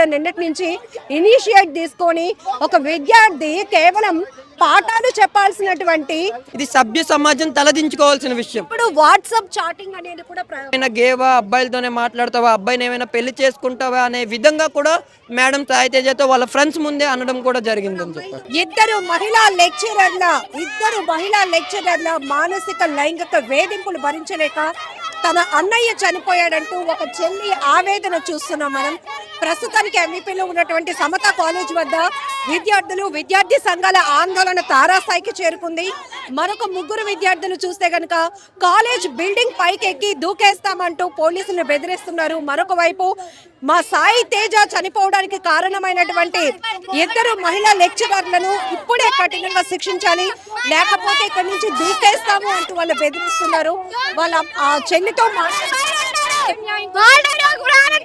కూడా నిన్నటి నుంచి ఇనిషియేట్ తీసుకొని ఒక విద్యార్థి కేవలం పాఠాలు చెప్పాల్సినటువంటి ఇది సభ్య సమాజం తలదించుకోవాల్సిన విషయం. ఇప్పుడు వాట్సాప్ చాటింగ్ అనేది కూడా ఏమైనా గేవా అబ్బాయిలతోనే మాట్లాడతావా? అబ్బాయిని ఏమైనా పెళ్ళి చేసుకుంటావా? అనే విధంగా కూడా మేడం సాయితేజతో వాళ్ళ ఫ్రెండ్స్ ముందే అనడం కూడా జరిగిందని చెప్పారు. ఇద్దరు మహిళా లెక్చరర్ల ఇద్దరు మహిళా లెక్చరర్ల మానసిక లైంగిక వేధింపులు భరించలేక తన అన్నయ్య చనిపోయాడంటూ ఒక చెల్లి ఆవేదన చూస్తున్నాం మనం. ప్రస్తుతానికి ఎంఈపీలో ఉన్నటువంటి సమత కాలేజ్ వద్ద విద్యార్థులు విద్యార్థి సంఘాల ఆందోళన తారాస్థాయికి చేరుకుంది. మరొక ముగ్గురు విద్యార్థులు చూస్తే కనుక కాలేజ్ బిల్డింగ్ పైకి ఎక్కి దూకేస్తామంటూ పోలీసులను బెదిరిస్తున్నారు. మరొక వైపు మా సాయి తేజ చనిపోవడానికి కారణమైనటువంటి ఇద్దరు మహిళా లెక్చరర్లను ఇప్పుడే కఠినంగా శిక్షించాలి లేకపోతే ఇక్కడి నుంచి దూకేస్తాము అంటూ వాళ్ళు బెదిరిస్తున్నారు. వాళ్ళ ఆ చెల్లితో మాట్లాడుతున్నారు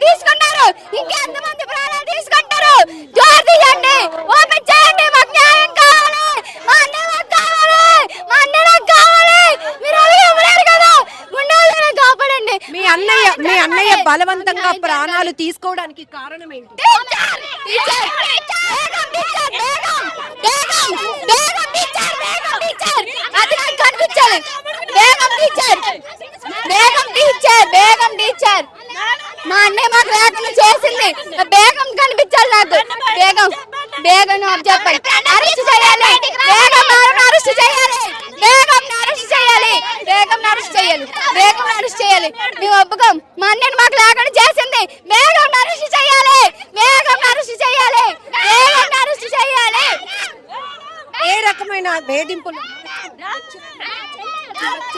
తీసుకున్నారు. ఇంకెంతమంది ప్రాణాలు తీసుకుంటారు జోరు తీయండి ఓపెన్ చేయండి మాకు న్యాయం కావాలి మా అన్న మాకు కావాలి మా అన్న నాకు కావాలి మీరు అవి ఇవ్వలేరు కదా ఉన్నోళ్ళని కాపాడండి మీ అన్నయ్య మీ అన్నయ్య బలవంతంగా ప్రాణాలు తీసుకోవడానికి కారణం ఏంటి? మా అన్నయ్య మాకు లేకుండా చేసింది బేగం కనిపించాలి నాకు బేగం బేగం నాకు చెప్పండి అరెస్ట్ చేయాలి బేగం అరెస్ట్ చేయాలి బేగం అరెస్ట్ చేయాలి బేగం అరెస్ట్ చేయాలి. బేగం అరెస్ట్ చేయాలి. మేము ఒప్పుకోం. మా అన్నయ్యని మాకు లేకుండా చేసింది. బేగం అరెస్ట్ చేయాలి. బేగం అరెస్ట్ చేయాలి. బేగం అరెస్ట్ చేయాలి. ఏ రకమైన వేధింపులు?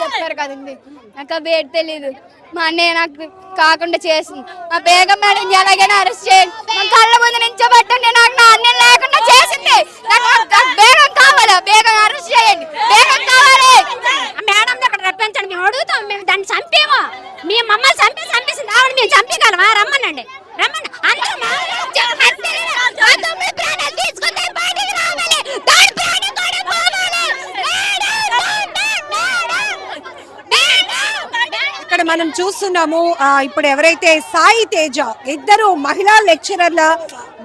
చెప్పారు కదండి నాకు ఆ పేరు తెలీదు. మా అన్నయ్య నాకు కాకుండా చేసింది. మా బేగం మేడం ఎలాగైనా అరెస్ట్ చేయండి. కళ్ళ ముందు నించోబెట్టండి నా అన్నయ్య లేకుండా చేసింది నాకు నాకు బేగం కావాలా బేగం అరెస్ట్ చేయండి బేగం కావాలి మేడం అక్కడ రప్పించండి మేము అడుగుతాం మేము దాన్ని చంపేమో మేము మమ్మల్ని చంపి చంపేసింది ఆవిడ మేము చంపగలమా రమ్మనండి రమ్మని అందరూ ఆ తొమ్మిది ప్రాణాలు తీసుకుంటే బయటికి రావాలి దాని ప్రాణం కూడా పోవాలి ఇక్కడ మనం చూస్తున్నాము. ఆ, ఇప్పుడు ఎవరైతే సాయి తేజ ఇద్దరు మహిళా లెక్చరర్ల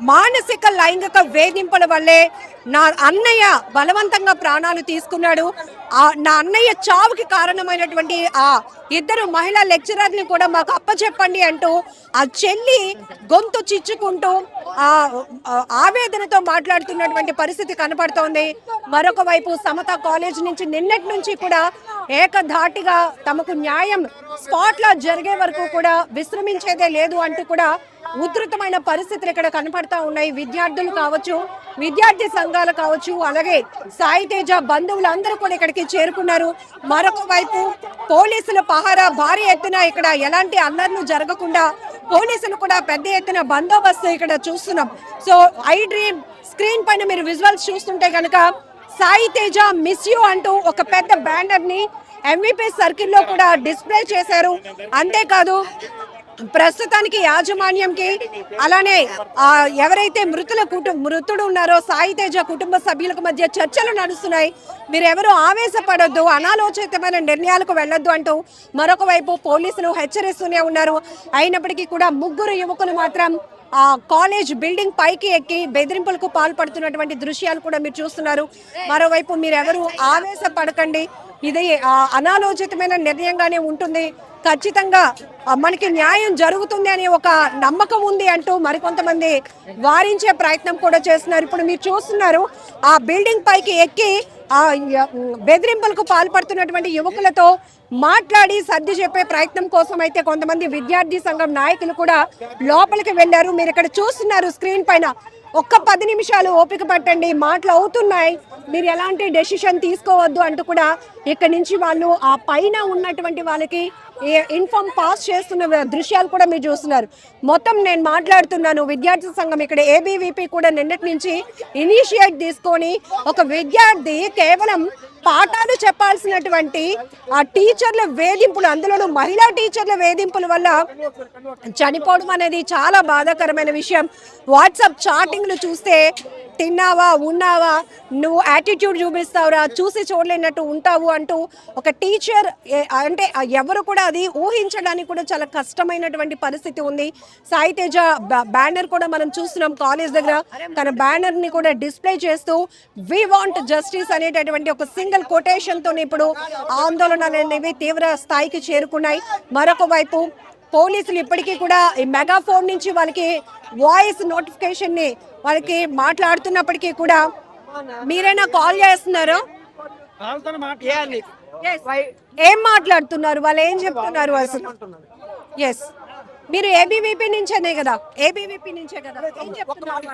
మానసిక లైంగిక వేధింపుల వల్లే నా అన్నయ్య బలవంతంగా ప్రాణాలు తీసుకున్నాడు. ఆ నా అన్నయ్య చావుకి కారణమైనటువంటి ఆ ఇద్దరు మహిళా లెక్చరర్ని కూడా మాకు అప్పచెప్పండి అంటూ ఆ చెల్లి గొంతు చిచ్చుకుంటూ ఆ ఆవేదనతో మాట్లాడుతున్నటువంటి పరిస్థితి కనపడుతోంది. మరొక వైపు సమత కాలేజ్ నుంచి నిన్నటి నుంచి కూడా ఏకధాటిగా తమకు న్యాయం స్పాట్లో జరిగే వరకు కూడా విశ్రమించేదే లేదు అంటూ కూడా ఉధృతమైన పరిస్థితులు ఇక్కడ కనపడతా ఉన్నాయి. విద్యార్థులు కావచ్చు విద్యార్థి సంఘాలు కావచ్చు అలాగే సాయితేజ బంధువులు అందరూ కూడా ఇక్కడికి చేరుకున్నారు. మరొక వైపు పోలీసుల పహారా భారీ ఎత్తున ఇక్కడ ఎలాంటి అల్లర్లు జరగకుండా పోలీసులు కూడా పెద్ద ఎత్తున బందోబస్తు ఇక్కడ చూస్తున్నాం. సో ఐ డ్రీమ్ స్క్రీన్ పైన మీరు విజువల్స్ చూస్తుంటే కనుక సాయి తేజ మిస్ యూ అంటూ ఒక పెద్ద బ్యానర్ని ఎంవిపీ సర్కిల్లో కూడా డిస్ప్లే చేశారు. అంతేకాదు ప్రస్తుతానికి యాజమాన్యంకి అలానే ఎవరైతే మృతుల కుటుంబ మృతుడు ఉన్నారో సాయి తేజ కుటుంబ సభ్యులకు మధ్య చర్చలు నడుస్తున్నాయి. మీరెవరు ఆవేశపడొద్దు అనాలోచితమైన నిర్ణయాలకు వెళ్ళొద్దు అంటూ మరొక వైపు పోలీసులు హెచ్చరిస్తూనే ఉన్నారు. అయినప్పటికీ కూడా ముగ్గురు యువకులు మాత్రం ఆ కాలేజ్ బిల్డింగ్ పైకి ఎక్కి బెదిరింపులకు పాల్పడుతున్నటువంటి దృశ్యాలు కూడా మీరు చూస్తున్నారు. మరోవైపు మీరెవరు ఆవేశపడకండి. ఇది అనాలోచితమైన నిర్ణయంగానే ఉంటుంది. ఖచ్చితంగా మనకి న్యాయం జరుగుతుంది అనే ఒక నమ్మకం ఉంది అంటూ మరికొంతమంది వారించే ప్రయత్నం కూడా చేస్తున్నారు. ఇప్పుడు మీరు చూస్తున్నారు ఆ బిల్డింగ్ పైకి ఎక్కి ఆ బెదిరింపులకు పాల్పడుతున్నటువంటి యువకులతో మాట్లాడి సర్ది చెప్పే ప్రయత్నం కోసం అయితే కొంతమంది విద్యార్థి సంఘం నాయకులు కూడా లోపలికి వెళ్ళారు. మీరు ఇక్కడ చూస్తున్నారు స్క్రీన్ పైన. ఒక్క పది నిమిషాలు ఓపిక పట్టండి. మాటలు అవుతున్నాయి. మీరు ఎలాంటి డెసిషన్ తీసుకోవద్దు అంటూ కూడా ఇక్కడి నుంచి వాళ్ళు ఆ పైన ఉన్నటువంటి వాళ్ళకి ఇన్ఫామ్ పాస్ చేస్తున్న దృశ్యాలు కూడా మీరు చూస్తున్నారు. మొత్తం నేను మాట్లాడుతున్నాను. విద్యార్థి సంఘం ఇక్కడ ఏబీవీపీ కూడా నిన్నటి నుంచి ఇనిషియేట్ తీసుకొని ఒక విద్యార్థి కేవలం పాఠాలు చెప్పాల్సినటువంటి ఆ టీచర్ల వేధింపులు అందులోనూ మహిళా టీచర్ల వేధింపుల వల్ల చనిపోవడం అనేది చాలా బాధాకరమైన విషయం. వాట్సాప్ చాటింగ్లు చూస్తే తిన్నావా ఉన్నావా నువ్వు యాటిట్యూడ్ చూపిస్తావురా చూసి చూడలేనట్టు ఉంటావు అంటూ ఒక టీచర్ అంటే ఎవరు కూడా అది ఊహించడానికి కూడా చాలా కష్టమైనటువంటి పరిస్థితి ఉంది. సాయి తేజ బ్యానర్ కూడా మనం చూస్తున్నాం కాలేజ్ దగ్గర. తన బ్యానర్ని కూడా డిస్ప్లే చేస్తూ వి వాంట్ జస్టిస్ అనేటటువంటి ఒక సింగిల్ కొటేషన్తో ఇప్పుడు ఆందోళనలు అనేవి తీవ్ర స్థాయికి చేరుకున్నాయి. మరొక వైపు పోలీసులు ఇప్పటికీ కూడా ఈ మెగాఫోన్ నుంచి వాళ్ళకి వాయిస్ నోటిఫికేషన్ని వాళ్ళకి మాట్లాడుతున్నప్పటికీ కూడా మీరైనా కాల్ చేస్తున్నారు. ఏం మాట్లాడుతున్నారు? వాళ్ళు ఏం చెప్తున్నారు అసలు? ఎస్ మీరు ఏబీవీపీ నుంచేనే కదా? ఏబీవీపీ నుంచే కదా? ఏం చెప్తున్నారు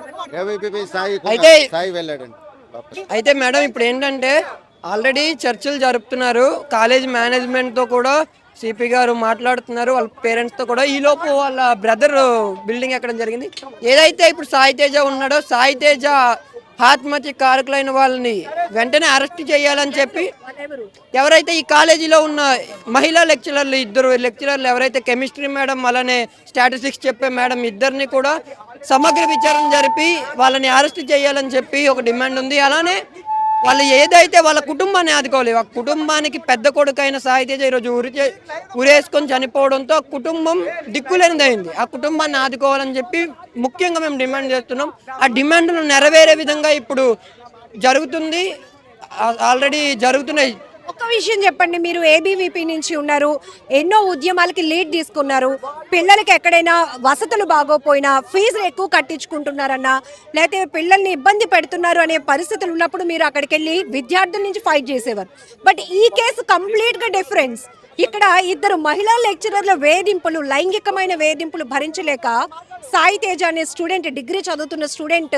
అయితే- సాయి వెళ్ళాడండి. అయితే మేడం ఇప్పుడు ఏంటంటే ఆల్రెడీ చర్చలు జరుపుతున్నారు. కాలేజ్ మేనేజ్మెంట్తో కూడా సిపి గారు మాట్లాడుతున్నారు. వాళ్ళ పేరెంట్స్తో కూడా. ఈలోపు వాళ్ళ బ్రదర్ బిల్డింగ్ ఎక్కడం జరిగింది. ఏదైతే ఇప్పుడు సాయి తేజ ఉన్నాడో సాయి తేజ ఆత్మహత్య కారకులైన వాళ్ళని వెంటనే అరెస్ట్ చేయాలని చెప్పి ఎవరైతే ఈ కాలేజీలో ఉన్న మహిళా లెక్చరర్లు ఇద్దరు లెక్చరర్లు ఎవరైతే కెమిస్ట్రీ మేడం అలానే స్టాటిస్టిక్స్ చెప్పే మేడం ఇద్దరిని కూడా సమగ్ర విచారణ జరిపి వాళ్ళని అరెస్ట్ చేయాలని చెప్పి ఒక డిమాండ్ ఉంది. అలానే వాళ్ళు ఏదైతే వాళ్ళ కుటుంబాన్ని ఆదుకోవాలి ఆ కుటుంబానికి పెద్ద కొడుకైన సాయితేజ ఈరోజు ఉరి చే- ఉరేసుకొని చనిపోవడంతో ఆ కుటుంబం దిక్కులేనిదైంది. ఆ కుటుంబాన్ని ఆదుకోవాలని చెప్పి ముఖ్యంగా మేము డిమాండ్ చేస్తున్నాం. ఆ డిమాండ్ను నెరవేరే విధంగా ఇప్పుడు జరుగుతుంది. ఆల్రెడీ జరుగుతున్నాయి. ఒక్క విషయం చెప్పండి మీరు ఏబీవీపీ నుంచి ఉన్నారు ఎన్నో ఉద్యమాలకి లీడ్ తీసుకున్నారు పిల్లలకి ఎక్కడైనా వసతులు బాగోపోయినా ఫీజులు ఎక్కువ కట్టించుకుంటున్నారన్నా లేకపోతే పిల్లల్ని ఇబ్బంది పెడుతున్నారు అనే పరిస్థితులు ఉన్నప్పుడు మీరు అక్కడికి వెళ్ళి విద్యార్థుల నుంచి ఫైట్ చేసేవారు. బట్ ఈ కేసు కంప్లీట్గా డిఫరెన్స్ ఇక్కడ ఇద్దరు మహిళా లెక్చరర్ల వేధింపులు లైంగికమైన వేధింపులు భరించలేక సాయి తేజ అనే స్టూడెంట్ డిగ్రీ చదువుతున్న స్టూడెంట్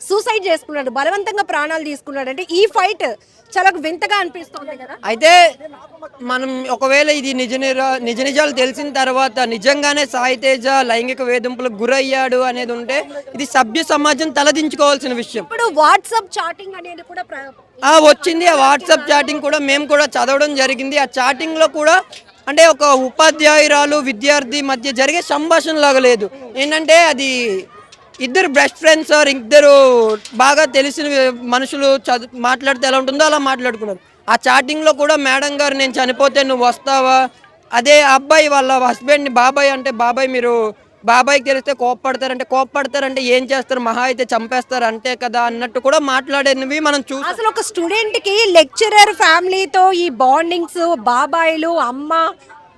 సూసైడ్ చేసుకున్నాడు బలవంతంగా ప్రాణాలు తీసుకున్నాడు అంటే ఈ ఫైట్ చాలా వింతగా అనిపిస్తుంది కదా. అయితే మనం ఒకవేళ ఇది నిజ నిజ నిజాలు తెలిసిన తర్వాత నిజంగానే సాయితేజ లైంగిక వేధింపులకు గురయ్యాడు అనేది ఉంటే ఇది సభ్య సమాజం తలదించుకోవాల్సిన విషయం. ఇప్పుడు వాట్సాప్ చాటింగ్ అనేది కూడా వచ్చింది ఆ వాట్సాప్ చాటింగ్ కూడా మేము కూడా చదవడం జరిగింది. ఆ చాటింగ్లో కూడా అంటే ఒక ఉపాధ్యాయురాలు విద్యార్థి మధ్య జరిగే సంభాషణ లాగా లేదు. ఏంటంటే అది ఇద్దరు బెస్ట్ ఫ్రెండ్స్ ఆర్ ఇద్దరు బాగా తెలిసిన మనుషులు చదువు మాట్లాడితే ఎలా ఉంటుందో అలా మాట్లాడుకున్నారు. ఆ చాటింగ్లో కూడా మేడం గారు నేను చనిపోతే నువ్వు వస్తావా? అదే అబ్బాయి వాళ్ళ హస్బెండ్ బాబాయ్ అంటే బాబాయ్ మీరు బాబాయ్కి తెలిస్తే కోప్పడతారంటే కోప్పడతారంటే ఏం చేస్తారు? మహా అయితే చంపేస్తారు అంతే కదా అన్నట్టు కూడా మాట్లాడేవి మనం చూసాం. అసలు ఒక స్టూడెంట్కి లెక్చరర్ ఫ్యామిలీతో ఈ బాండింగ్స్ బాబాయిలు అమ్మ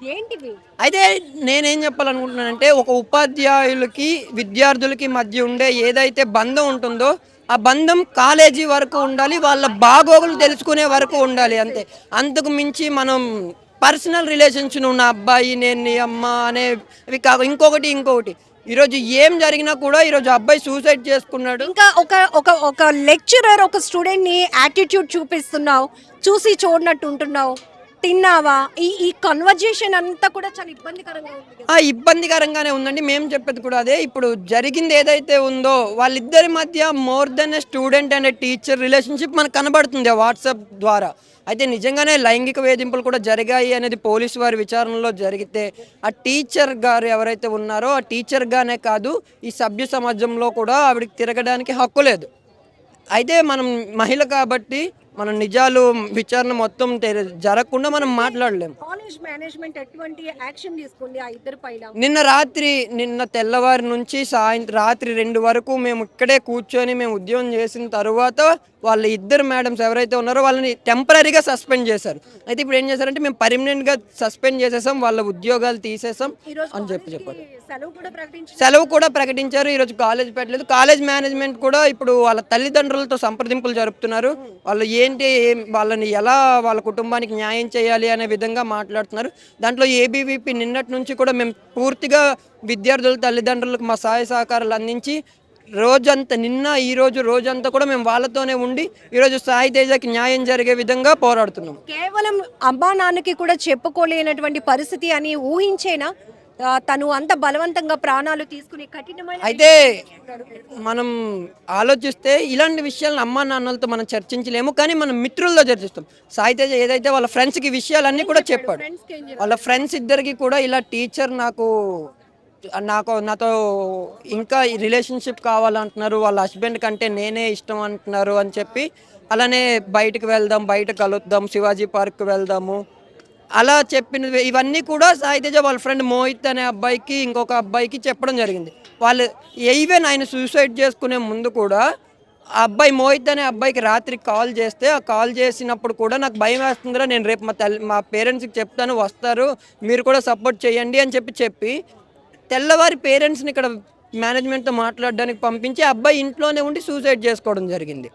ఏంటివి? అయితే నేనేం చెప్పాలనుకుంటున్నానంటే ఒక ఉపాధ్యాయులకి విద్యార్థులకి మధ్య ఉండే ఏదైతే బంధం ఉంటుందో ఆ బంధం కాలేజీ వరకు ఉండాలి వాళ్ళ బాగోగులు తెలుసుకునే వరకు ఉండాలి అంతే. అంతకు మించి మనం పర్సనల్ రిలేషన్స్ ఉన్న అబ్బాయి నేను నీ అమ్మ అనేవి కాక ఇంకొకటి ఇంకొకటి. ఈరోజు ఏం జరిగినా కూడా ఈరోజు అబ్బాయి సూసైడ్ చేసుకున్నాడు. ఇంకా ఒక ఒక ఒక లెక్చరర్ ఒక స్టూడెంట్ని యాటిట్యూడ్ చూపిస్తున్నావు చూసి చూడనట్టు ఉంటున్నావు. తిన్నావా? ఈ ఈ కన్వర్జేషన్ అంతా కూడా చాలా ఇబ్బందికరంగా ఉంది ఆ ఇబ్బందికరంగానే ఉందండి. మేము చెప్పేది కూడా అదే. ఇప్పుడు జరిగింది ఏదైతే ఉందో వాళ్ళిద్దరి మధ్య more than a student and teacher relationship మనకు కనబడుతుంది వాట్సాప్ ద్వారా. అయితే నిజంగానే లైంగిక వేధింపులు కూడా జరిగాయి అనేది పోలీసు వారి విచారణలో జరిగితే ఆ టీచర్ గారు ఎవరైతే ఉన్నారో ఆ టీచర్గానే కాదు ఈ సభ్య సమాజంలో కూడా ఆవిడకి తిరగడానికి హక్కు లేదు. అయితే మనం మహిళ కాబట్టి మనం నిజాలు విచారణ మొత్తం జరగకుండా మనం మాట్లాడలేము కాలేజ్ మేనేజ్మెంట్ ఎటువంటి యాక్షన్ తీసుకుంది ఆ ఇద్దరు పైన? నిన్న రాత్రి నిన్న తెల్లవారి నుంచి సాయంత్రం రాత్రి రెండు వరకు మేము ఇక్కడే కూర్చొని మేము ఉద్యోగం చేసిన తర్వాత వాళ్ళ ఇద్దరు మేడమ్స్ ఎవరైతే ఉన్నారో వాళ్ళని టెంపరీగా సస్పెండ్ చేశారు. అయితే ఇప్పుడు ఏం చేశారంటే మేము పర్మనెంట్గా సస్పెండ్ చేసేసాం వాళ్ళ ఉద్యోగాలు తీసేసాం అని చెప్పి చెప్పారు. సెలవు కూడా ప్రకటించారు సెలవు కూడా ప్రకటించారు ఈరోజు కాలేజ్ పెట్టలేదు. కాలేజ్ మేనేజ్మెంట్ కూడా ఇప్పుడు వాళ్ళ తల్లిదండ్రులతో సంప్రదింపులు జరుపుతున్నారు. వాళ్ళు ఏంటి వాళ్ళని ఎలా వాళ్ళ కుటుంబానికి న్యాయం చేయాలి అనే విధంగా మాట్లాడుతున్నారు. దాంట్లో ఏబీవీపీ నిన్నటి నుంచి కూడా మేము పూర్తిగా విద్యార్థుల తల్లిదండ్రులకు మా సహాయ సహకారాలు అందించి రోజంతా నిన్న ఈ రోజు రోజంతా కూడా మేము వాళ్ళతోనే ఉండి ఈరోజు సాయి తేజకి న్యాయం జరిగే విధంగా పోరాడుతున్నాం. కేవలం అమ్మా నాన్నకి కూడా చెప్పుకోలేనటువంటి పరిస్థితి అని ఊహించేనా? తను అంత బలవంతంగా ప్రాణాలు తీసుకుని కఠినమైన అయితే మనం ఆలోచిస్తే ఇలాంటి విషయాలను అమ్మా నాన్నలతో మనం చర్చించలేము కానీ మనం మిత్రులతో చర్చిస్తాం. సాయి తేజ ఏదైతే వాళ్ళ ఫ్రెండ్స్కి విషయాలన్నీ కూడా చెప్పాడు? వాళ్ళ ఫ్రెండ్స్ ఇద్దరికి కూడా ఇలా టీచర్ నాకు నాకు నాతో ఇంకా రిలేషన్షిప్ కావాలంటున్నారు వాళ్ళ హస్బెండ్ కంటే నేనే ఇష్టం అంటున్నారు అని చెప్పి అలానే బయటకు వెళ్దాం బయట కలుద్దాం శివాజీ పార్క్ వెళ్దాము. అలా చెప్పిన ఇవన్నీ కూడా సాయితేజ వాళ్ళ ఫ్రెండ్ మోహిత్ అనే అబ్బాయికి ఇంకొక అబ్బాయికి చెప్పడం జరిగింది. వాళ్ళు ఈవెన్ ఆయన సూసైడ్ చేసుకునే ముందు కూడా ఆ అబ్బాయి మోహిత్ అనే అబ్బాయికి రాత్రి కాల్ చేస్తే ఆ కాల్ చేసినప్పుడు కూడా నాకు భయం వేస్తుందిరా నేను రేపు మా తల్లి మా పేరెంట్స్కి చెప్తాను వస్తారు మీరు కూడా సపోర్ట్ చేయండి అని చెప్పి చెప్పి తెల్లవారి పేరెంట్స్ని ఇక్కడ మేనేజ్మెంట్తో మాట్లాడడానికి పంపించి ఆ అబ్బాయి ఇంట్లోనే ఉండి సూసైడ్ చేసుకోవడం జరిగింది.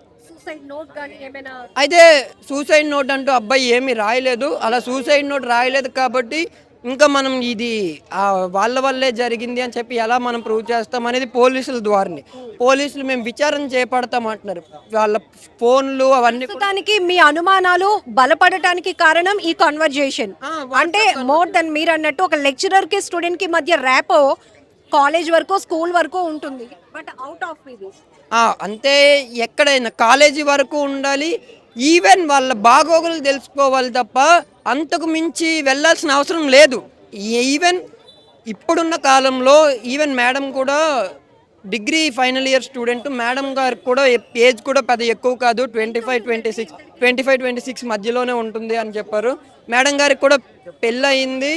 అయితే సూసైడ్ నోట్ అంటూ అబ్బాయి ఏమీ రాయలేదు. అలా సూసైడ్ నోట్ రాయలేదు కాబట్టి ఇంకా మనం ఇది ఆ వాళ్ళ వల్లే జరిగింది అని చెప్పి ఎలా మనం ప్రూవ్ చేస్తాం అనేది పోలీసుల ద్వారానే. పోలీసులు మేము విచారణ చేపడతాం అంటున్నారు. వాళ్ళ ఫోన్లు అవన్నీ ప్రస్తుతానికి మీ అనుమానాలు బలపడటానికి కారణం ఈ కన్వర్జేషన్ అంటే మోర్ దెన్ మీరు అన్నట్టు ఒక లెక్చరర్కి స్టూడెంట్కి మధ్య ర్యాపో కాలేజ్ వరకు స్కూల్ వరకు ఉంటుంది. బట్ అవుట్ ఆఫ్ ఇది అంతే ఎక్కడైనా కాలేజీ వరకు ఉండాలి. ఈవెన్ వాళ్ళ బాగోగులు తెలుసుకోవాలి తప్ప అంతకు మించి వెళ్ళాల్సిన అవసరం లేదు. ఈవెన్ ఇప్పుడున్న కాలంలో ఈవెన్ మేడం కూడా degree final year student madam గారికి కూడా ఏజ్ కూడా పెద్ద ఎక్కువ కాదు twenty five twenty six twenty five twenty six మధ్యలోనే ఉంటుంది అని చెప్పారు. మేడం గారికి కూడా పెళ్ళయింది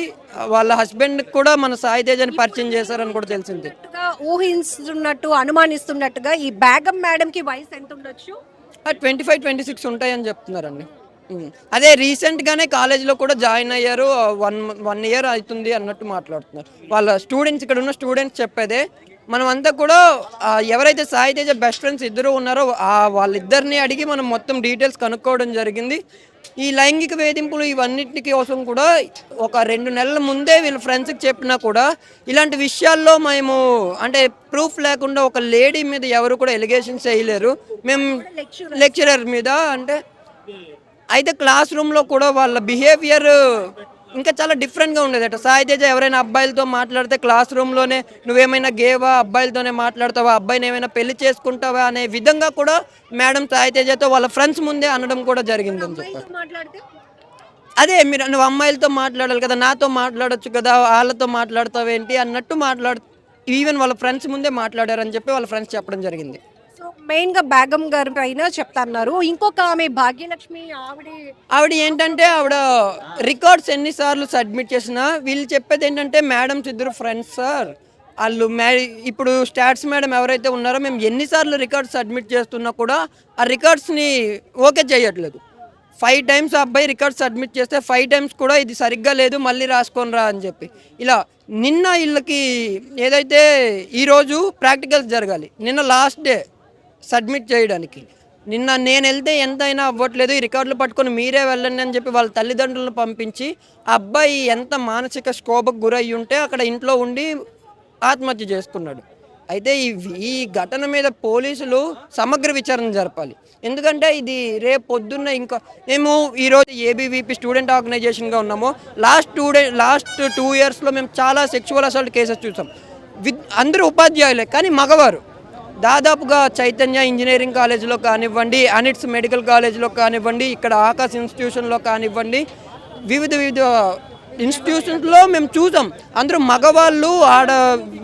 వాళ్ళ హస్బెండ్కి కూడా మన సాయి తేజని పరిచయం చేశారని కూడా తెలిసింది. ఊహిస్తున్నట్టు అనుమానిస్తున్నట్టుగా ఈ బేగం మేడం కి వయసు ఎంత ఉండొచ్చు? ట్వంటీ ఫైవ్ ట్వంటీ సిక్స్ ఉంటాయని చెప్తున్నారండి. అదే రీసెంట్గానే కాలేజీలో కూడా జాయిన్ అయ్యారు. వన్ వన్ ఇయర్ అవుతుంది అన్నట్టు మాట్లాడుతున్నారు. వాళ్ళ స్టూడెంట్స్ ఇక్కడ ఉన్న స్టూడెంట్స్ చెప్పేదే మనం అంతా కూడా ఎవరైతే సాయి తేజ బెస్ట్ ఫ్రెండ్స్ ఇద్దరు ఉన్నారో ఆ వాళ్ళిద్దరిని అడిగి మనం మొత్తం డీటెయిల్స్ కనుక్కోవడం జరిగింది. ఈ లైంగిక వేధింపులు ఇవన్నిటి కోసం కూడా ఒక రెండు నెలల ముందే వీళ్ళ ఫ్రెండ్స్కి చెప్పినా కూడా ఇలాంటి విషయాల్లో మేము అంటే ప్రూఫ్ లేకుండా ఒక లేడీ మీద ఎవరు కూడా ఎలిగేషన్స్ వేయలేరు మేము లెక్చరర్ మీద అంటే అయితే క్లాస్ రూమ్లో కూడా వాళ్ళ బిహేవియర్ ఇంకా చాలా డిఫరెంట్గా ఉండేదట. సాయి తేజ ఎవరైనా అబ్బాయిలతో మాట్లాడితే క్లాస్ రూమ్లోనే నువ్వేమైనా గేవా అబ్బాయిలతోనే మాట్లాడతావా? అబ్బాయిని ఏమైనా పెళ్ళి చేసుకుంటావా? అనే విధంగా కూడా మేడం సాయి తేజతో వాళ్ళ ఫ్రెండ్స్ ముందే అనడం కూడా జరిగిందని చెప్పారు. అదే మీరు నువ్వు అమ్మాయిలతో మాట్లాడాలి కదా నాతో మాట్లాడొచ్చు కదా వాళ్ళతో మాట్లాడతావేంటి అన్నట్టు మాట్లాడు ఈవెన్ వాళ్ళ ఫ్రెండ్స్ ముందే మాట్లాడారని చెప్పి వాళ్ళ ఫ్రెండ్స్ చెప్పడం జరిగింది. మెయిన్గా బేగం గారి పైన చెప్తున్నారు. ఇంకొక ఆమె భాగ్యలక్ష్మి ఆవిడ ఆవిడ ఏంటంటే ఆవిడ రికార్డ్స్ ఎన్నిసార్లు సబ్మిట్ చేసినా వీళ్ళు చెప్పేది ఏంటంటే మేడమ్స్ ఇద్దరు ఫ్రెండ్స్ సార్ వాళ్ళు మే ఇప్పుడు స్టాట్స్ మేడం ఎవరైతే ఉన్నారో మేము ఎన్నిసార్లు రికార్డ్స్ సబ్మిట్ చేస్తున్నా కూడా ఆ రికార్డ్స్ని ఓకే చేయట్లేదు. ఫైవ్ టైమ్స్ అబ్బాయి రికార్డ్ సబ్మిట్ చేస్తే ఫైవ్ టైమ్స్ కూడా ఇది సరిగ్గా లేదు మళ్ళీ రాసుకొని రా అని చెప్పి. ఇలా నిన్న వీళ్ళకి ఏదైతే ఈరోజు ప్రాక్టికల్స్ జరగాలి నిన్న లాస్ట్ డే సబ్మిట్ చేయడానికి. నిన్న నేను వెళ్తే ఎంతైనా అవ్వట్లేదు ఈ రికార్డులు పట్టుకొని మీరే వెళ్ళండి అని చెప్పి వాళ్ళ తల్లిదండ్రులను పంపించి ఆ అబ్బాయి ఎంత మానసిక క్షోభకు గురయ్యి ఉంటే అక్కడ ఇంట్లో ఉండి ఆత్మహత్య చేసుకున్నాడు. అయితే ఈ ఈ ఘటన మీద పోలీసులు సమగ్ర విచారణ జరపాలి. ఎందుకంటే ఇది రేపు పొద్దున్న ఇంకా మేము ఈరోజు ఏబీవీపీ స్టూడెంట్ ఆర్గనైజేషన్గా ఉన్నాము. Last two day last two ఇయర్స్లో మేము చాలా సెక్చువల్ అసల్ట్ కేసెస్ చూసాం. విత్ అందరూ ఉపాధ్యాయులే కానీ మగవారు. దాదాపుగా చైతన్య ఇంజనీరింగ్ కాలేజీలో కానివ్వండి అనిట్స్ మెడికల్ కాలేజీలో కానివ్వండి ఇక్కడ ఆకాశ్ ఇన్స్టిట్యూషన్లో కానివ్వండి వివిధ వివిధ ఇన్స్టిట్యూషన్స్లో మేము చూసాం. అందరూ మగవాళ్ళు ఆడ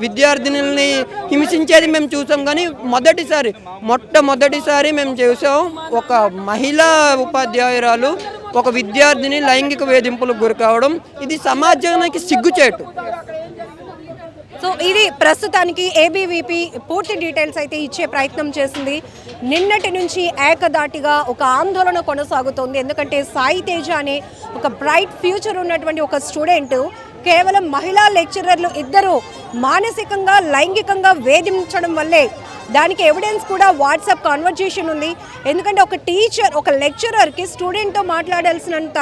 విద్యార్థినుల్ని హింసించేది మేము చూసాం. కానీ మొదటిసారి మొట్టమొదటిసారి మేము చూసాం ఒక మహిళా ఉపాధ్యాయురాలు ఒక విద్యార్థిని లైంగిక వేధింపులకు గురి కావడం. ఇది సమాజానికి సిగ్గుచేటు. సో ఇది ప్రస్తుతానికి ఏబీవీపీ పూర్తి డీటెయిల్స్ అయితే ఇచ్చే ప్రయత్నం చేసింది. నిన్నటి నుంచి ఏకదాటిగా ఒక ఆందోళన కొనసాగుతోంది. ఎందుకంటే సాయి తేజ అనే ఒక బ్రైట్ ఫ్యూచర్ ఉన్నటువంటి ఒక స్టూడెంట్ కేవలం మహిళా లెక్చరర్లు ఇద్దరు మానసికంగా లైంగికంగా వేధించడం వల్లే. దానికి ఎవిడెన్స్ కూడా వాట్సాప్ కాన్వర్జేషన్ ఉంది. ఎందుకంటే ఒక టీచర్ ఒక లెక్చరర్కి స్టూడెంట్తో మాట్లాడాల్సినంత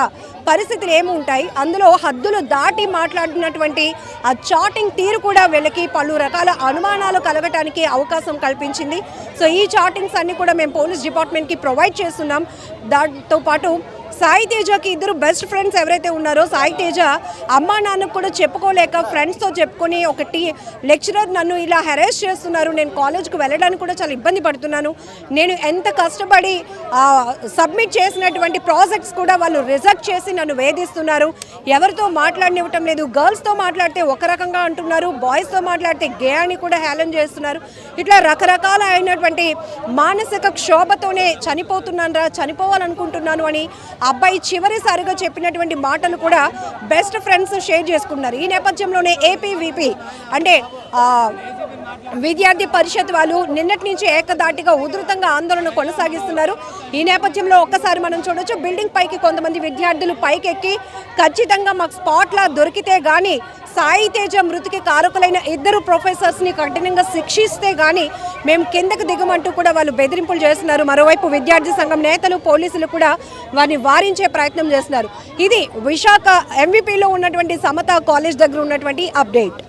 పరిస్థితులు ఏమి ఉంటాయి? అందులో హద్దులు దాటి మాట్లాడినటువంటి ఆ చాటింగ్ తీరు కూడా వీళ్ళకి పలు రకాల అనుమానాలు కలగటానికి అవకాశం కల్పించింది. సో ఈ చాటింగ్స్ అన్నీ కూడా మేము పోలీస్ డిపార్ట్మెంట్కి ప్రొవైడ్ చేస్తున్నాం. దాంతో పాటు సాయి తేజకి ఇద్దరు బెస్ట్ ఫ్రెండ్స్ ఎవరైతే ఉన్నారో సాయి తేజ అమ్మా నాన్నకు కూడా చెప్పుకోలేక ఫ్రెండ్స్తో చెప్పుకొని ఒకటి లెక్చరర్ నన్ను ఇలా హెరాస్ చేస్తున్నారు. నేను కాలేజ్కి వెళ్ళడానికి కూడా చాలా ఇబ్బంది పడుతున్నాను. నేను ఎంత కష్టపడి సబ్మిట్ చేసినటువంటి ప్రాజెక్ట్స్ కూడా వాళ్ళు రిజెక్ట్ చేసి నన్ను వేధిస్తున్నారు. ఎవరితో మాట్లాడినివ్వటం లేదు. గర్ల్స్తో మాట్లాడితే ఒక రకంగా అంటున్నారు. బాయ్స్తో మాట్లాడితే గే అని కూడా హేళన చేస్తున్నారు. ఇట్లా రకరకాల అయినటువంటి మానసిక క్షోభతోనే చనిపోతున్నాను రా చనిపోవాలనుకుంటున్నాను అని అబ్బాయి చివరిసారిగా చెప్పినటువంటి మాటలు కూడా బెస్ట్ ఫ్రెండ్స్ షేర్ చేసుకున్నారు ఈ నేపథ్యంలోనే ఏపీవీపీ అంటే విద్యార్థి పరిషత్ వాళ్ళు నిన్నటి నుంచి ఏకదాటిగా ఉధృతంగా ఆందోళన కొనసాగిస్తున్నారు. ఈ నేపథ్యంలో ఒక్కసారి మనం చూడొచ్చు బిల్డింగ్ పైకి కొంతమంది విద్యార్థులు పైకెక్కి ఖచ్చితంగా మాకు స్పాట్లా దొరికితే కానీ సాయి తేజ మృతికి కారకులైన ఇద్దరు ప్రొఫెసర్స్ని కఠినంగా శిక్షిస్తే కానీ మేము కిందకు దిగమంటూ కూడా వాళ్ళు బెదిరింపులు చేస్తున్నారు. మరోవైపు విద్యార్థి సంఘం నేతలు పోలీసులు కూడా వారిని వారించే ప్రయత్నం చేస్తున్నారు. ఇది విశాఖ ఎంవిపిలో ఉన్నటువంటి సమత కాలేజ్ దగ్గర ఉన్నటువంటి అప్డేట్.